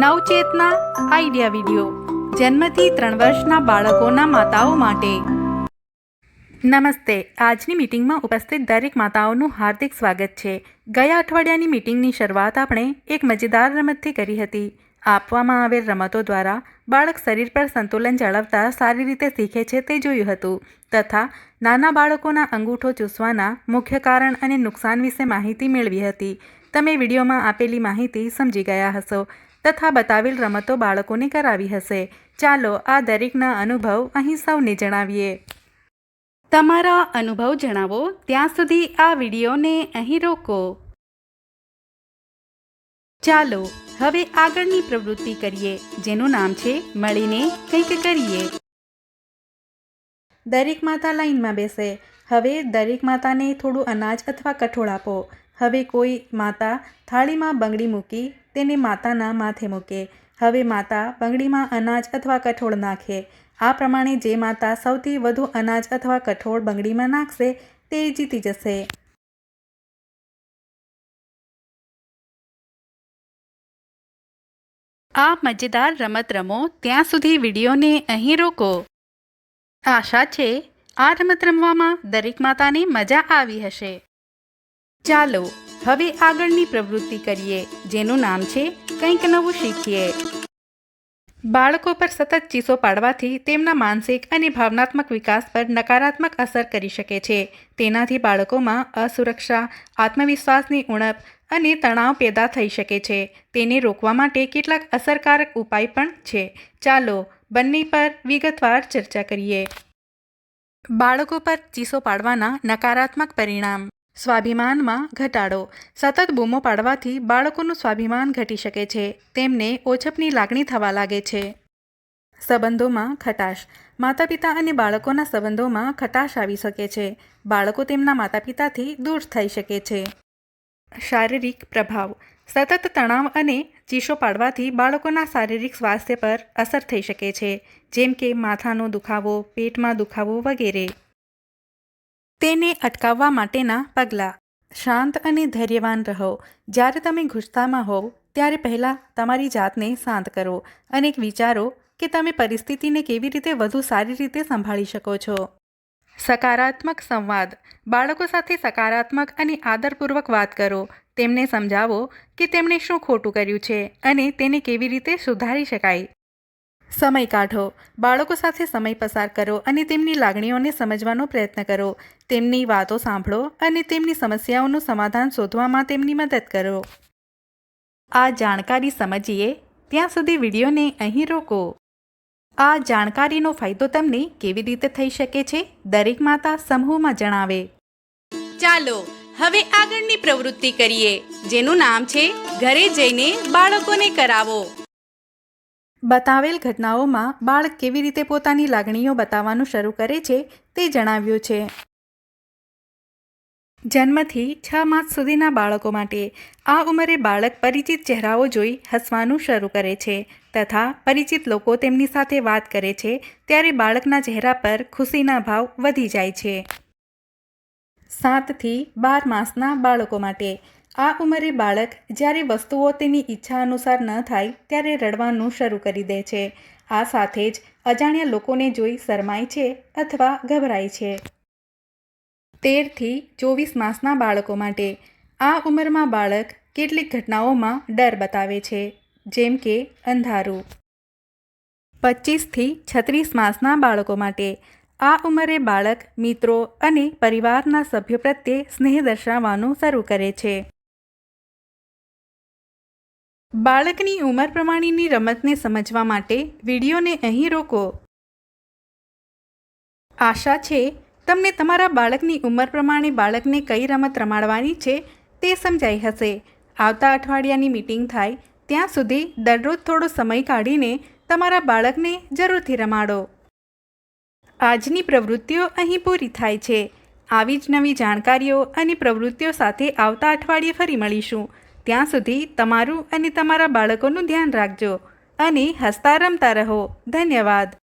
નવચેતના idea video. જન્મથી ત્રણ વર્ષના બાળકોના માતાઓ માટે. નમસ્તે, આજની મીટિંગમાં ઉપસ્થિત દરેક માતાઓનું હાર્દિક સ્વાગત છે. ગયા અઠવાડિયાની મીટિંગની શરૂઆત આપણે એક મજેદાર રમતથી કરી હતી. આપવામાં આવેલ રમતો દ્વારા બાળક શરીર પર સંતુલન જાળવતા સારી રીતે શીખે છે તે જોયું હતું, તથા નાના બાળકોના અંગૂઠો ચૂસવાના મુખ્ય કારણ અને નુકસાન વિશે માહિતી મેળવી હતી. તમે વિડીયોમાં આપેલી માહિતી સમજી ગયા હશો. તથા બતાવેલ રમતો બાળકોને કરાવી હશે. ચાલો આ દરેકના અનુભવ અહીં સૌને જણાવીએ. તમારા અનુભવ જણાવો. ત્યાં સુધી આ વિડીયોને અહીં રોકો. ચાલો હવે આગળની પ્રવૃત્તિ કરીએ, જેનું નામ છે મળીને કંઈક કરીએ. દરેક માતા લાઈનમાં બેસે. હવે દરેક માતાને થોડું અનાજ અથવા કઠોળ આપો. હવે કોઈ માતા થાળીમાં બંગડી મૂકી તેને માતાના માથે મૂકે. હવે માતા બંગડીમાં અનાજ અથવા કઠોળ નાખે. આ પ્રમાણે જે માતા સૌથી વધુ અનાજ અથવા કઠોળ બંગડીમાં નાખશે, તે જીતી જશે. આ મજેદાર રમત રમો, ત્યાં સુધી વિડીયોને અહીં રોકો. આશા છે, આ રમત રમવામાં દરેક માતાને મજા આવી હશે. ચાલો હવે આગળની પ્રવૃત્તિ કરીએ, જેનું નામ છે કંઈક નવું શીખીએ. બાળકો પર સતત ચીસો પાડવાથી તેમના માનસિક અને ભાવનાત્મક વિકાસ પર નકારાત્મક અસર કરી શકે છે. તેનાથી બાળકોમાં અસુરક્ષા, આત્મવિશ્વાસની ઉણપ અને તણાવ પેદા થઈ શકે છે. તેને રોકવા માટે કેટલાક અસરકારક ઉપાય પણ છે. ચાલો બંને પર વિગતવાર ચર્ચા કરીએ. બાળકો પર ચીસો પાડવાના નકારાત્મક પરિણામ. સ્વાભિમાનમાં ઘટાડો. સતત બૂમો પાડવાથી બાળકોનું સ્વાભિમાન ઘટી શકે છે. તેમને ઓછપની લાગણી થવા લાગે છે. સંબંધોમાં ખટાશ. માતા પિતા અને બાળકોના સંબંધોમાં ખટાશ આવી શકે છે. બાળકો તેમના માતા પિતાથી દૂર થઈ શકે છે. શારીરિક પ્રભાવ. સતત તણાવ અને ચીસો પાડવાથી બાળકોના શારીરિક સ્વાસ્થ્ય પર અસર થઈ શકે છે. જેમ કે માથાનો દુખાવો, પેટમાં દુખાવો વગેરે. તેને અટકાવવા માટેના પગલાં. શાંત અને ધૈર્યવાન રહો. જ્યારે તમે ગુસ્સામાં હોવ, ત્યારે પહેલાં તમારી જાતને શાંત કરો અને વિચારો કે તમે પરિસ્થિતિને કેવી રીતે વધુ સારી રીતે સંભાળી શકો છો. સકારાત્મક સંવાદ. બાળકો સાથે સકારાત્મક અને આદરપૂર્વક વાત કરો. તેમને સમજાવો કે તેમણે શું ખોટું કર્યું છે અને તેને કેવી રીતે સુધારી શકાય. સમય કાઢો, બાળકો સાથે સમય પસાર કરો અને તેમની લાગણીઓને સમજવાનો પ્રયત્ન કરો. તેમની વાતો સાંભળો અને તેમની સમસ્યાઓનું સમાધાન શોધવામાં તેમની મદદ કરો. આ જાણકારી સમજીએ, ત્યાં સુધી વિડીયોને અહીં રોકો. આ જાણકારીનો ફાયદો તમને કેવી રીતે થઈ શકે છે, દરેક માતા સમૂહમાં જણાવે. ચાલો, હવે આગળની પ્રવૃત્તિ કરીએ, જેનું નામ છે, ઘરે જઈને બાળકોને કરાવો. બતાવેલ ઘટનાઓમાં બાળક કેવી રીતે પોતાની લાગણીઓ બતાવવાનું શરૂ કરે છે તે જણાવ્યું છે. જન્મથી છ માસ સુધીના બાળકો માટે આ ઉંમરે બાળક પરિચિત ચહેરાઓ જોઈ હસવાનું શરૂ કરે છે તથા પરિચિત લોકો તેમની સાથે વાત કરે છે ત્યારે બાળકના ચહેરા પર ખુશીના ભાવ વધી જાય છે. સાતથી બાર માસના બાળકો માટે આ ઉંમરે બાળક જ્યારે વસ્તુઓ તેની ઈચ્છા અનુસાર ન થાય ત્યારે રડવાનું શરૂ કરી દે છે. આ સાથે જ અજાણ્યા લોકોને જોઈ શરમાય છે અથવા ગભરાય છે. તેરથી ચોવીસ માસના બાળકો માટે આ ઉંમરમાં બાળક કેટલીક ઘટનાઓમાં ડર બતાવે છે, જેમ કે અંધારું. પચીસથી છત્રીસ માસના બાળકો માટે આ ઉંમરે બાળક મિત્રો અને પરિવારના સભ્યો પ્રત્યે સ્નેહ દર્શાવવાનું શરૂ કરે છે. બાળકની ઉંમર પ્રમાણેની રમતને સમજવા માટે વિડીયોને અહીં રોકો. આશા છે, તમને તમારા બાળકની ઉંમર પ્રમાણે બાળકને કઈ રમત રમાડવાની છે તે સમજાઈ હશે. આવતા અઠવાડિયાની મીટિંગ થાય ત્યાં સુધી દરરોજ થોડો સમય કાઢીને તમારા બાળકને જરૂરથી રમાડો. આજની પ્રવૃત્તિઓ અહીં પૂરી થાય છે. આવી જ નવી જાણકારીઓ અને પ્રવૃત્તિઓ સાથે આવતા અઠવાડિયે ફરી મળીશું. ત્યાં સુધી તમારું અને તમારા બાળકોનું ધ્યાન રાખજો અને હસતા રમતા રહો. ધન્યવાદ.